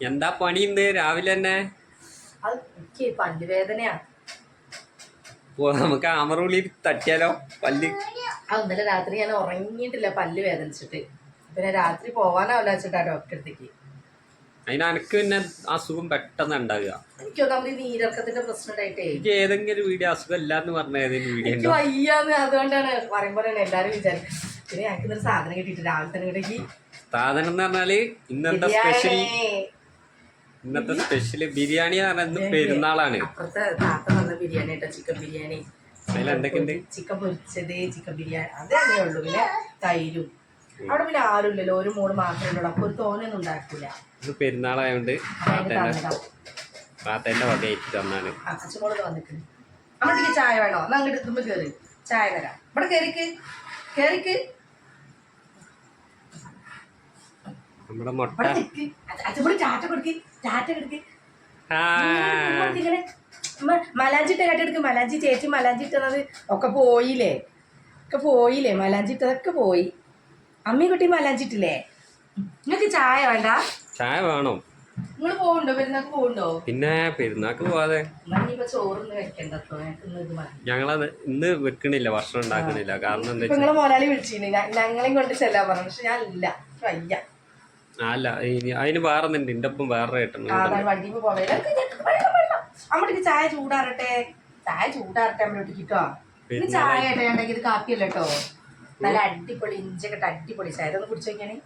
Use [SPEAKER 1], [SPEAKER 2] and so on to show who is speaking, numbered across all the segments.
[SPEAKER 1] എന്താ പണി ഇന്ന്? രാവിലെ തന്നെ?
[SPEAKER 2] അത് എനിക്ക് പല്ലുവേദനയാ.
[SPEAKER 1] ഓ നമുക്ക് ആമറുള്ളി തട്ടിയാലോ? പല്ല്.
[SPEAKER 2] ഇന്നലെ രാത്രി ഞാൻ ഉറങ്ങിയിട്ടില്ല പല്ല് വേദനിച്ചിട്ട്. പിന്നെ രാത്രി പോവാനാവില്ല വെച്ചിട്ടാ ഡോക്ടറെ അടുത്തേക്ക്.
[SPEAKER 1] അതിന് അനക്ക് പിന്നെ അസുഖം പെട്ടെന്ന് ഉണ്ടാകുക
[SPEAKER 2] എനിക്ക് ഒന്നാമത് ഈ പ്രശ്നം ഉണ്ടായിട്ടേ.
[SPEAKER 1] എനിക്ക് ഏതെങ്കിലും വീഡിയോ അസുഖം ഇല്ലാന്ന് പറഞ്ഞ ഏതെങ്കിലും വീഡിയോ
[SPEAKER 2] എനിക്ക് വയ്യാന്ന് അതുകൊണ്ടാണ് പറയുമ്പോൾ എല്ലാരും വിചാരിക്കും. പിന്നെ ഞങ്ങൾക്ക് ഇന്നൊരു സാധനം കിട്ടിയിട്ട് രാവിലെ തന്നെ കിട്ടി
[SPEAKER 1] സാധനം എന്ന് പറഞ്ഞാൽ ഇന്നെന്താ സ്പെഷ്യൽ ഇന്നത്തെ സ്പെഷ്യൽ ബിരിയാണി എന്ന് പറഞ്ഞാൽ ഇന്ന് പെരുന്നാളാണ്.
[SPEAKER 2] അപ്പുറത്തെ താത്ത വന്ന ബിരിയാണി കേട്ടോ ചിക്കൻ ബിരിയാണി.
[SPEAKER 1] അതിൽ എന്തൊക്കെയുണ്ട്?
[SPEAKER 2] ചിക്കൻ പൊരിച്ചത് ചിക്കൻ ബിരിയാണി. അതേ ഉള്ളൂ. പിന്നെ തൈരും. അവിടെ പിന്നെ ഒരു മൂട് മാത്രമേ ഉള്ളൂ. അപ്പൊ ഒരു തോനൊന്നും ഉണ്ടാക്കില്ല
[SPEAKER 1] ഇന്ന് പെരുന്നാളായോണ്ട് താത്തേന്റെ വകയായിട്ട് തന്നാണ്.
[SPEAKER 2] അച്ഛനോട് വന്നിട്ട് അമ്മട്ടിക്ക് ചായ വേണോ? എന്നാ അങ്ങോട്ട് എത്തുമ്പോ കേറി. ചായ തരാം. ഇവിടെ കേറിക്ക്. കേറിക്ക്
[SPEAKER 1] നമ്മുടെ മുട്ട
[SPEAKER 2] ഇവിടെ നിക്ക് അച്ഛനോട് ചാറ്റ കൊടുക്ക് ചാറ്റ കൊടുക്ക്
[SPEAKER 1] ആ
[SPEAKER 2] ഇങ്ങനെ ഉമ്മ മലാഞ്ചി ഇട്ട കട്ടെടുക്ക് മലാഞ്ചി ചേച്ചി മലാഞ്ചി ഇട്ടത് ഒക്കെ പോയില്ലേ? ഒക്കെ പോയില്ലേ? മലാഞ്ചി ഇട്ടതൊക്കെ പോയി. അമ്മയും കുട്ടി മലാഞ്ചി ഇട്ടില്ലേ? നിങ്ങൾക്ക് ചായ വേണ്ട?
[SPEAKER 1] ചായ വേണം.
[SPEAKER 2] നിങ്ങൾ പോകണ്ടോ പെരുന്നാക്ക് പോകണ്ടോ
[SPEAKER 1] പിന്നെ പെരുന്നാക്ക് പോവാതെ. ഞങ്ങളത് ഇന്ന് വെക്കണില്ല ഭക്ഷണം ഉണ്ടാക്കണില്ല. കാരണം എന്താ
[SPEAKER 2] നിങ്ങളെ മോലാളി വിളിച്ചിന്. ഞങ്ങളെയും കൊണ്ട് ചെല്ലാൻ പറഞ്ഞു. പക്ഷെ ഞാൻ ഇല്ല. വയ്യ.
[SPEAKER 1] അല്ല ഇനി- അതിന് വേറെ എന്റെ എന്റെ ഒപ്പം വേറെ
[SPEAKER 2] പോവേ ചായ ചൂടാറട്ടെ? ചായ ചൂടാറട്ടെ അമ്മയോട്ട് കിട്ടോ ചായ ഇടണ്ടെങ്കിൽ ഇത് കാപ്പിയല്ല കേട്ടോ നല്ല അടിപൊളി ഇഞ്ചൊക്കെ ഇട്ട് അടിപൊളി ചായ. ഇതൊന്ന് കുടിച്ചു നോക്കിയാണെ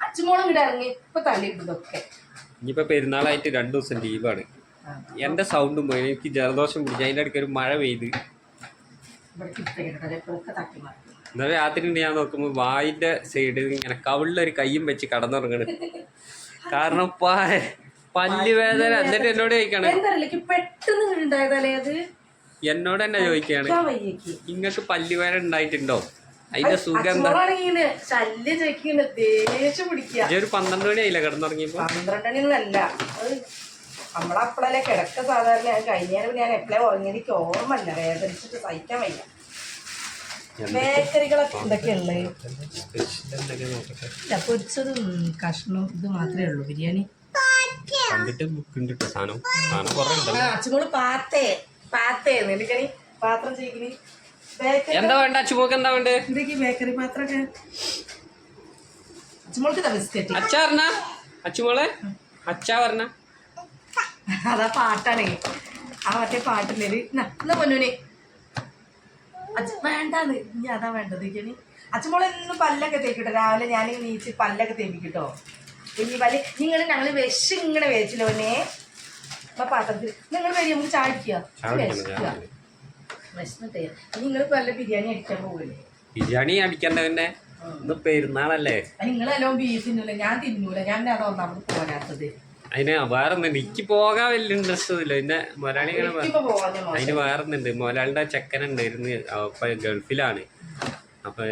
[SPEAKER 2] അച്ചുമോളം ഇവിടെ ഇറങ്ങി. ഇപ്പൊ തള്ളിയിട്ടതൊക്കെ
[SPEAKER 1] ഇനിയിപ്പോ പെരുന്നാളായിട്ട് രണ്ടു ദിവസം ലീവാണ്. എന്റെ സൗണ്ടും പോയി. എനിക്ക് ജലദോഷം പിടിച്ചു അതിന്റെ ഇടയ്ക്ക് ഒരു മഴ പെയ്ത്.
[SPEAKER 2] ഇവിടെ ഇപ്പൊക്കെ തട്ടി മാറ്റി.
[SPEAKER 1] ഇന്നലെ രാത്രി ഞാൻ നോക്കുമ്പോൾ വായിന്റെ സൈഡിൽ ഇങ്ങനെ കവിളിലൊരു കയ്യും വെച്ച് കടന്നുറങ്ങണ്. കാരണം പല്ലുവേദന പല്ല് വേദന. എന്നിട്ട് എന്നോട് ചോദിക്കാണ്. എന്നോട് തന്നെ ചോദിക്കാണ്. ഇങ്ങക്ക് പല്ലുവേദന ഉണ്ടായിട്ടുണ്ടോ? അതിന്റെ സുഖം എന്താ? ഒരു പന്ത്രണ്ട് മണി ആയില്ല കിടന്നുറങ്ങിയപ്പോ
[SPEAKER 2] പന്ത്രണ്ടണിന്നല്ല അത് നമ്മളപ്പളല്ലേ കിടക്ക സാധാരണ. ഞാൻ കഴിഞ്ഞാലും ഞാൻ എപ്പോഴേ ഉറങ്ങിയെനിക്ക് ഓർമ്മല്ല വേദനിച്ചിട്ട് സഹിക്കാൻ വയ്യ. ബേക്കറികളൊക്കെ എന്തൊക്കെയുള്ളത്? ഇല്ല പൊരിച്ചതും കഷ്ണവും ഇത് മാത്രമേ ഉള്ളൂ. ബിരിയാണി? അച്ചുമോൾ പാത്തേ. പാത്തേ എനിക്കണി പാത്രം ചെയ്യിക്കണി
[SPEAKER 1] എന്താ വേണ്ട? അച്ചുമോക്ക് എന്താ വേണ്ട?
[SPEAKER 2] എന്തൊക്കെ ബേക്കറി പാത്രമൊക്കെ? അച്ചുമോൾക്ക് ഇതാ ബിസ്ക്കറ്റ്.
[SPEAKER 1] അച്ഛ പറഞ്ഞ? അച്ചുമോളെ? അച്ഛ പറഞ്ഞ?
[SPEAKER 2] അതാ പാട്ടാണേ. ആ മറ്റേ പാട്ടില്ലേ? എന്നാ പൊന്നൂനെ? അച്ഛ വേണ്ടാന്ന്. ഇനി അതാ വേണ്ടത്. ഇനി അച്ഛമോളെ ഇന്ന് പല്ലൊക്കെ തേക്കിട്ടോ. രാവിലെ ഞാൻ നീച്ച് പല്ലൊക്കെ തേപ്പിക്കിട്ടോ ഇനി പല്ല് നിങ്ങൾ ഞങ്ങൾ വിഷം ഇങ്ങനെ വേച്ചില്ലോ പൊന്നെ അപ്പൊ പാത്രത്തിൽ. നിങ്ങൾ വരി നമുക്ക് ചാടിക്കുക
[SPEAKER 1] വിശക്കുക.
[SPEAKER 2] വിശന്നിട്ടേ നിങ്ങൾ പല്ല ബിരിയാണി അടിക്കാൻ പോകില്ലേ
[SPEAKER 1] ബിരിയാണി അടിക്കണ്ടവന്റെ ഇന്ന് പെരുന്നാളല്ലേ.
[SPEAKER 2] നിങ്ങളെല്ലോ ബീഫ് തിന്നൂല? ഞാൻ തിന്നൂല. ഞാൻ അതാ ഒന്നാമത് പോരാത്തത്.
[SPEAKER 1] അതിന് വേറെ ഒന്നുണ്ട് എനിക്ക് പോകാൻ വലിയ ഇൻട്രസ്റ്റ് ഒന്നുമില്ല പിന്നെ മലയാളി അതിന് വേറെ ഒന്നുണ്ട് മലയാളിയുടെ ചെക്കൻ ഉണ്ടായിരുന്നു അപ്പൊ ഗൾഫിലാണ്. അപ്പൊ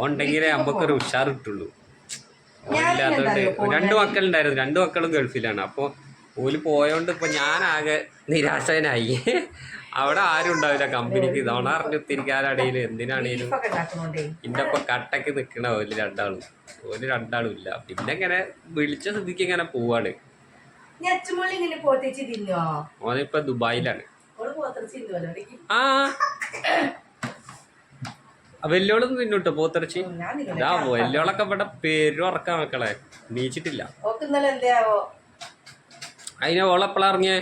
[SPEAKER 1] ഓണ്ടെങ്കിലേ നമുക്കൊരു ഉഷാർ കിട്ടുള്ളൂ. ഓനില്ലാത്തോണ്ട് രണ്ട് മക്കളുണ്ടായിരുന്നു. രണ്ട് മക്കളും ഗൾഫിലാണ്. അപ്പൊ ഓൽ പോയോണ്ട് ഇപ്പൊ ആകെ നിരാശനായി. അവിടെ ആരും ഉണ്ടാവില്ല കമ്പനിക്ക്. ഇതോണ അറിഞ്ഞിരിക്കാനിടയിൽ എന്തിനാണേലും ഇന്റെ ഒപ്പം കട്ടക്ക് നിക്കണ ഓൽ രണ്ടാളും. ഓൽ രണ്ടാളും ഇല്ല. പിന്നെ ഇങ്ങനെ വിളിച്ച സ്ഥിതിക്ക് ഇങ്ങനെ പോവാണ്. ഓനിപ്പോ ദുബായിലാണ്. ആ. വെല്ലോളും തിന്നുട്ടോ പോത്തിറച്ചി? ഇതാ വെല്ലോളൊക്കെ ഇവിടെ പേരും ഉറക്കാൻ മക്കളെ നീച്ചിട്ടില്ല. അതിനെ ഓളെപ്പോഴാ ഇറങ്ങിയേ?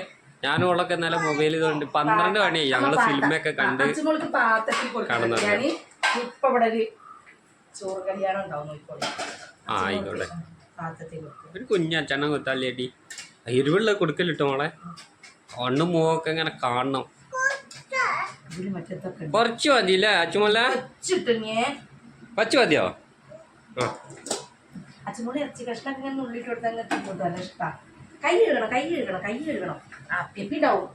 [SPEAKER 1] ഞാൻ ഓളൊക്കെ ഇന്നലെ മൊബൈൽ കൊണ്ട് പന്ത്രണ്ട് മണിയായി. ഞങ്ങൾ സിനിമയൊക്കെ കണ്ട്
[SPEAKER 2] അച്ചുമോൾക്ക് ചോറ് കല്യാണം ഉണ്ടാവും
[SPEAKER 1] ആ ആയിക്കോട്ടെ.
[SPEAKER 2] പാത്രത്തിൽ കൊടുക്കും
[SPEAKER 1] ഒരു കുഞ്ഞച്ചണ്ണം കുത്താലേട്ടി എരിവുള്ള കൊടുക്കലിട്ടോ മോളെ? കണ്ണും മുഖമൊക്കെ ഇങ്ങനെ കാണണം.
[SPEAKER 2] ഇതിൽ മറ്റത്തൊക്കെ ഉണ്ട്.
[SPEAKER 1] കുറച്ച് മതിയില്ലേ അച്ചുമല്ല
[SPEAKER 2] വെച്ചിട്ടിങ്ങേ
[SPEAKER 1] കുറച്ച് മതിയോ? ആ.
[SPEAKER 2] അച്ചുമോളി ഇറച്ചി കഷ്ണൊക്കെ ഇങ്ങനെ ഉള്ളിട്ട് കൊടുത്താൽ അങ്ങനെ തിന്നോട്ടോ നല്ല ഇഷ്ടാ. കൈ കഴുകണം കൈ കഴുകണം കൈ കഴുകണം. ആ പെപ്പി ഉണ്ടാവും.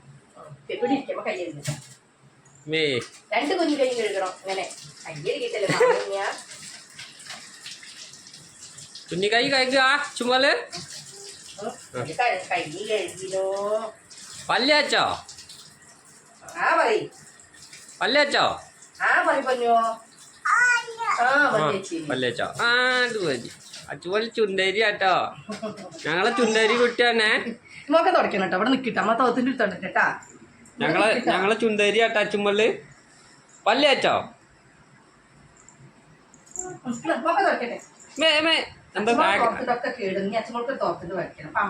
[SPEAKER 2] പെപ്പിടി ഇരിക്കുമ്പോ കൈ കഴുകണം.
[SPEAKER 1] മേ.
[SPEAKER 2] രണ്ട് കുഞ്ഞു കൈ കഴുകണം. അങ്ങനെ കൈ കഴുകിയിട്ടല്ലേ
[SPEAKER 1] കുഞ്ഞു കൈ കഴിക്കുക ചുമൽ
[SPEAKER 2] ആ പല്ലേച്ചി
[SPEAKER 1] പല്ലിയച്ചോ ആ അത് മതി അച്ചുപോലെ ചുണ്ടേരി ആട്ടോ ഞങ്ങളെ ചുണ്ടേരി കുട്ടിയാണേ
[SPEAKER 2] നോക്കെ തുടക്കണം കേട്ടോ അവിടെ നിൽക്കട്ടെ അമ്മ തോത്തിന്റെ അടുത്തോണ്ട് കേട്ടാ
[SPEAKER 1] ഞങ്ങളെ ഞങ്ങളെ ചുണ്ടേരി ആട്ടോ അച്ചുമ്മൽ പല്ലേച്ചോ
[SPEAKER 2] നോക്കെ തുടക്കട്ടെ
[SPEAKER 1] മേ മേ
[SPEAKER 2] തോർത്തിട്ടൊക്കെ കേടുങ്ങി. വയ്ക്കണം. അപ്പൊ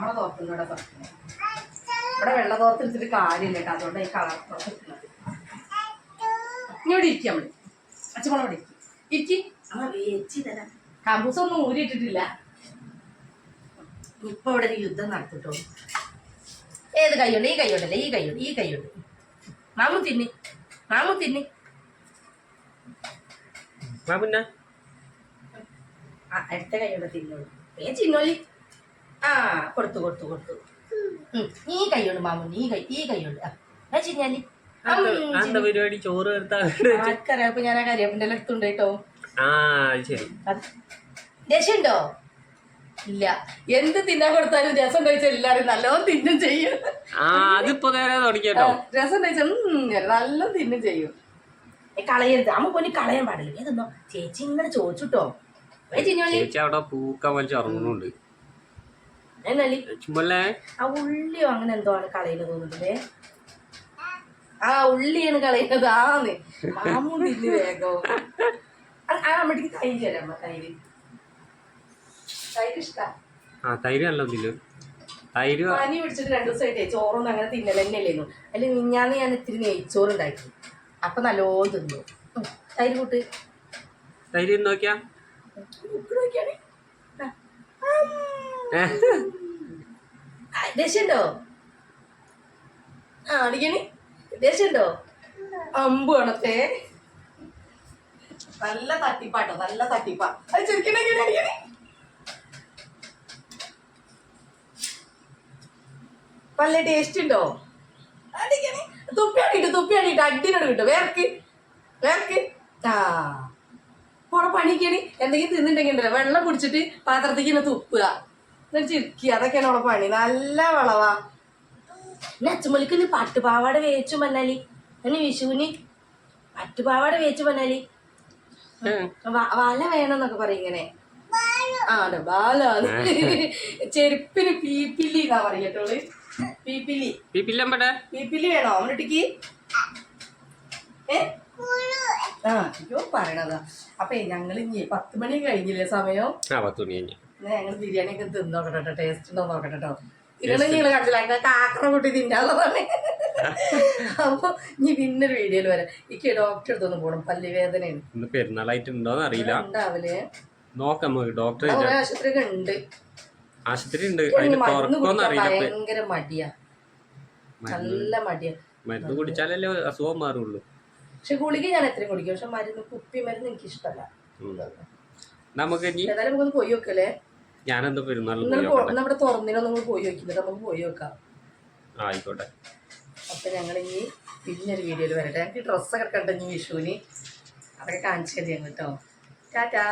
[SPEAKER 2] ഇവിടെ വെള്ള തോർത്തെടുത്തിട്ട് കാര്യമില്ല കേട്ടോ. അതുകൊണ്ട് ഈ കളർ തുറക്കുന്നത് ഇനി ഇവിടെ ഇരിക്കാം നമ്മൾ അച്ഛനോളെ ഇവിടെ ഇരിക്കും. ഇരിക്കി. അമ്മ വേച്ചി തരാം കമ്പൂസ് ഒന്നും ഊരിയിട്ടിട്ടില്ല. ഇപ്പൊ ഇവിടെ ഒരു യുദ്ധം നടത്തിട്ടോ. ഏത് കൈയുണ്ട്? ഈ കൈയുണ്ടല്ലേ? ഈ കൈയുണ്ട്. ഈ കൈയുണ്ട്. മാമു തിന്നി. മാമു തിന്നി.
[SPEAKER 1] ആ പിന്നെ
[SPEAKER 2] ആ അടുത്ത കൈയോടെ തിന്നോളൂ ഏ ചിന്നോലി? ആ കൊടുത്തു കൊടുത്തു കൊടുത്തു. നീ ഈ കൈയുണ്ട് മാമു നീ കൈ ഈ കൈയോട് ആ ചിന്നാലി.
[SPEAKER 1] പരിപാടി? ചോറ്
[SPEAKER 2] അപ്പൊ ഞാൻ ആ കരിയപ്പിന്റെ അടുത്തുണ്ട് കേട്ടോ. രസമുണ്ടോ ഇല്ല. എന്ത് തിന്നാൻ കൊടുത്താലും രസം കഴിച്ചാൽ എല്ലാരും നല്ലോണം തിന്നും ചെയ്യും. രസം കഴിച്ചാൽ നല്ലോണം തിന്നും ചെയ്യും. കളയരുത്. അമ്മ പോലും കളയാൻ പാടില്ല. ഏതെന്നോ ചേച്ചി ഇങ്ങനെ ചോദിച്ചുട്ടോ
[SPEAKER 1] ചേച്ചി അവിടെ പൂക്കാൻ വലിച്ച് ഇറങ്ങുന്നുണ്ട്.
[SPEAKER 2] ആ ഉള്ളിയോ അങ്ങനെ എന്തോ ആണ് തോന്നുന്നില്ലേ ആ ഉള്ളിയാണ് കളയുന്നത്. ആന്ന്. മാമു തിന്ന് ആ- തൈര് തരാം അമ്മ തൈര്. തൈര് ഇഷ്ടാ.
[SPEAKER 1] ആ തൈര് നല്ല തൈര്
[SPEAKER 2] പനി പിടിച്ചിട്ട് രണ്ടു ദിവസമായിട്ടേ ചോറൊന്നും അങ്ങനെ തിന്നല തന്നെയല്ലേന്നു. അല്ലെ മിഞ്ഞാന്ന് ഞാൻ ഇത്തിരി നെയ്ച്ചോറ് ഉണ്ടാക്കി അപ്പൊ നല്ലോ തിന്നു. തൈര് കൂട്ട്.
[SPEAKER 1] തൈര് നോക്കിയാ?
[SPEAKER 2] നോക്കിയാണേ ആ. അടിക്കണി. ദേഷ്യണ്ടോ? അമ്പു ആണത്തെ നല്ല തട്ടിപ്പാട്ടോ നല്ല തട്ടിപ്പാ. അത് ചെറുക്കണേ അടിക്കണേ. നല്ല ടേസ്റ്റ് ഉണ്ടോ? തുപ്പിയാടിട്ട് തുപ്പിയാടിട്ട് അടിനോട് കിട്ടും. വേർക്ക് വേർക്ക്. ആ. പോടെ പണിക്കണി എന്തെങ്കിലും തിന്നിട്ടുണ്ടെങ്കിൽ ഉണ്ടല്ലോ. വെള്ളം കുടിച്ചിട്ട് പാത്രത്തേക്ക് ഇങ്ങനെ തുപ്പുക. എന്നിട്ട് ചിരിക്കുക അതൊക്കെയാണ് അവളെ പണി. നല്ല വളവാ. പിന്നെ അച്ചുമലിക്ക് ഇന്ന് പട്ടുപാവാട വേച്ചു മന്നാലി അല്ലെ വിഷുവിന്? പട്ടുപാവാട വേച്ചു മന്നാലി വല വേണമെന്നൊക്കെ പറയും ഇങ്ങനെ. ആണ് അതെ ബാലാണ് ചെരുപ്പിന് പീപ്പില്ലി എന്നാ പറയട്ടോൾ പീപ്പില്ലി
[SPEAKER 1] പീപ്പിലി.
[SPEAKER 2] പീപ്പില്ലി വേണോ? അവനൊട്ടിക്ക് ഏ? ആ അയ്യോ പറയണതാ. അപ്പൊ ഞങ്ങൾ ഇനി പത്ത് മണി കഴിഞ്ഞില്ലേ സമയം?
[SPEAKER 1] ആ പത്ത് മണി കഴിഞ്ഞ്.
[SPEAKER 2] ഞങ്ങൾ ബിരിയാണി ഒക്കെ തിന്ന് നോക്കട്ടെ ടേസ്റ്റ് ഉണ്ടോ നോക്കട്ടെ കേട്ടോ ഇതിനെ നിങ്ങൾ കണ്ടില്ല കാക്കറ കൂട്ടി തിന്നാന്നുള്ളതാണ് അപ്പൊ ഇനി പിന്നൊരു വീഡിയോയിൽ വരാം. ഇക്ക് ഡോക്ടറെ അടുത്തൊന്ന് പോകണം പല്ല് വേദനയാണ്
[SPEAKER 1] പെരുന്നാളായിട്ട് ഉണ്ടോന്ന് അറിയില്ല.
[SPEAKER 2] ഉണ്ടാവില്ലേ
[SPEAKER 1] നോക്കാം ഡോക്ടറെ
[SPEAKER 2] കുറെ ഉണ്ട്.
[SPEAKER 1] ആശുപത്രി ഉണ്ട്
[SPEAKER 2] ഭയങ്കര മടിയാ. നല്ല മടിയാ.
[SPEAKER 1] മരുന്ന് കുടിച്ചാലല്ലേ അസുഖം മാറുള്ളൂ.
[SPEAKER 2] പക്ഷെ ഗുളിക ഞാൻ എത്രയും കുടിക്കും. പക്ഷെ മരുന്ന് കുപ്പി മരുന്ന് എനിക്ക് ഇഷ്ടമല്ല.
[SPEAKER 1] നമുക്ക്
[SPEAKER 2] ഏതായാലും നമുക്കൊന്ന് പോയി വെക്കല്ലേ
[SPEAKER 1] ഞാനെന്താ പെരുന്നാൾ
[SPEAKER 2] നമ്മുടെ തുറന്നിനോ നമ്മൾ പോയി വെക്കുന്നുണ്ട് നമുക്ക് പോയി വെക്കാം
[SPEAKER 1] ആ, ആയിക്കോട്ടെ.
[SPEAKER 2] അപ്പൊ ഞങ്ങൾ ഇനി പിന്നൊരു വീഡിയോയിൽ വരട്ടെ. ഞങ്ങൾക്ക് ഡ്രസ്സൊക്കെ കണ്ട ഇനി വിഷുവിന്? അതൊക്കെ കാണിച്ചു തരാം കേട്ടോ. ടാറ്റാ.